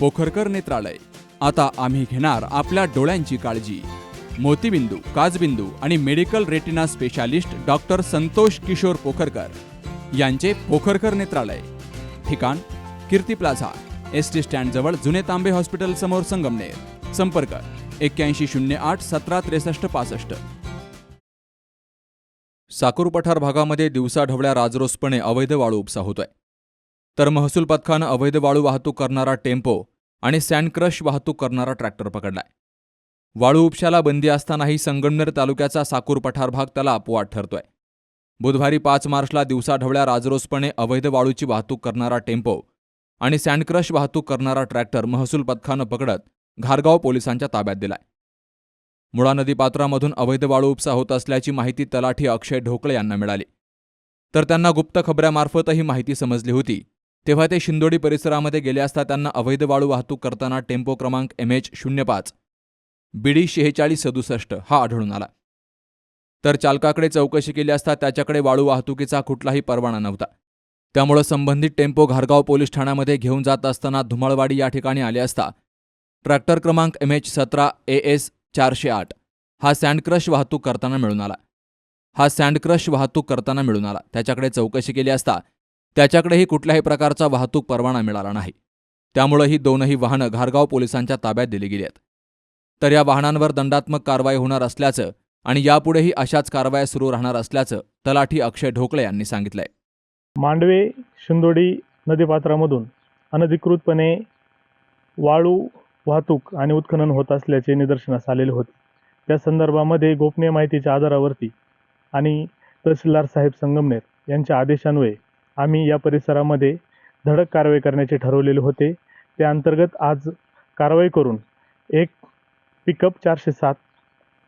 पोखरकर नेत्रालय. आता आम्ही घेणार आपल्या डोळ्यांची काळजी. मोतीबिंदू काजबिंदू आणि medical retina specialist doctor Santosh Kishor Pokharkar यांचे पोखरकर नेत्रालय. ठिकाण कीर्ती प्लाझा एस टी स्टँडजवळ जुने तांबे हॉस्पिटल समोर संगमनेर. संपर्क एक्क्याऐंशी शून्य आठ सतरा त्रेसष्ट पासष्ट. साकूर पठार भागामध्ये दिवसाढवळ्या राजरोसपणे अवैध वाळू उपसा होतोय. तर महसूल पथकानं अवैध वाळू वाहतूक करणारा टेम्पो आणि सँडक्रश वाहतूक करणारा ट्रॅक्टर पकडलाय. वाळू उपशाला बंदी असतानाही संगमनेर तालुक्याचा साकूर पठार भाग त्याला अपवाद ठरतोय. बुधवारी पाच मार्चला दिवसाढवळ्या राजरोसपणे अवैध वाळूची वाहतूक करणारा टेम्पो आणि सँडक्रश वाहतूक करणारा ट्रॅक्टर महसूल पथकानं पकडत घारगाव पोलिसांच्या ताब्यात दिलाय. मुळा नदीपात्रामधून अवैध वाळू उपसा होत असल्याची माहिती तलाठी अक्षय ढोकळे यांना मिळाली. तर त्यांना गुप्त खबऱ्यामार्फतही माहिती समजली होती. तेव्हा ते शिंदोडी परिसरामध्ये गेले असता त्यांना अवैध वाळू वाहतूक करताना टेम्पो क्रमांक एम एच शून्य पाच. बीडी शेहेचाळीस सदुसष्ट हा आढळून आला. तर चालकाकडे चौकशी केली असता त्याच्याकडे वाळू वाहतुकीचा कुठलाही परवाना नव्हता. त्यामुळं संबंधित टेम्पो घारगाव पोलीस ठाण्यामध्ये घेऊन जात असताना धुमाळवाडी या ठिकाणी आले असता ट्रॅक्टर क्रमांक एम एच सतरा ए एस चारशे आठ हा सँडक्रश वाहतूक करताना मिळून आला. हा सँडक्रश वाहतूक करताना मिळून आला. त्याच्याकडे चौकशी केली असता त्याच्याकडेही कुठल्याही प्रकारचा वाहतूक परवाना मिळाला नाही. त्यामुळे ही दोनही वाहनं घारगाव पोलिसांच्या ताब्यात दिली गेली आहेत. तर या वाहनांवर दंडात्मक कारवाई होणार असल्याचं आणि यापुढेही अशाच कारवाया सुरू राहणार असल्याचं तलाठी अक्षय ढोकळे यांनी सांगितलंय. मांडवे शिंदोडी नदीपात्रामधून अनधिकृतपणे वाळू वाहतूक आणि उत्खनन होत असल्याचे निदर्शनास आलेले होते. त्या संदर्भामध्ये गोपनीय माहितीच्या आधारावरती आणि तहसीलदार साहेब संगमनेर यांच्या आदेशान्वये आम्ही या परिसरामध्ये धडक कारवाई करण्याचे ठरवलेले होते. त्या अंतर्गत आज कारवाई करून एक पिकअप चारशे सात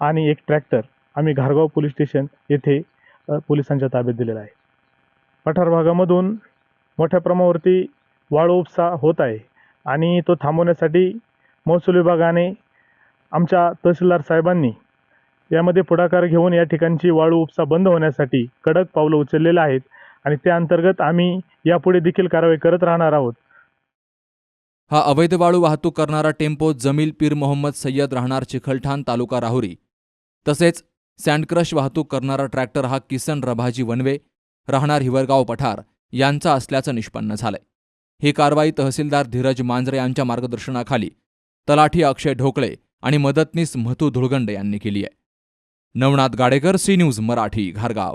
आणि एक ट्रॅक्टर आम्ही घारगाव पोलीस स्टेशन येथे पोलिसांच्या ताब्यात दिलेला आहे. पठार भागामधून मोठ्या प्रमाणावरती वाळू उपसा होत आहे आणि तो थांबवण्यासाठी महसूल विभागाने आमच्या तहसीलदार साहेबांनी यामध्ये पुढाकार घेऊन या ठिकाणची वाळू उपसा बंद होण्यासाठी कडक पावलं उचललेलं आहेत. आणि त्या अंतर्गत आम्ही यापुढे देखील कारवाई करत राहणार आहोत. हा अवैध वाळू वाहतूक करणारा टेम्पो जमील पीर मोहम्मद सय्यद राहणार चिखलठाण तालुका राहुरी. तसेच सँडक्रश वाहतूक करणारा ट्रॅक्टर हा किसन रभाजी वनवे राहणार हिवरगाव पठार यांचा असल्याचं निष्पन्न झालंय. ही कारवाई तहसीलदार धीरज मांजरे यांच्या मार्गदर्शनाखाली तलाठी अक्षय ढोकळे आणि मदतनीस महतू धुळगंडे यांनी केली आहे. Navnath Gadekar C news Marathi घारगाव.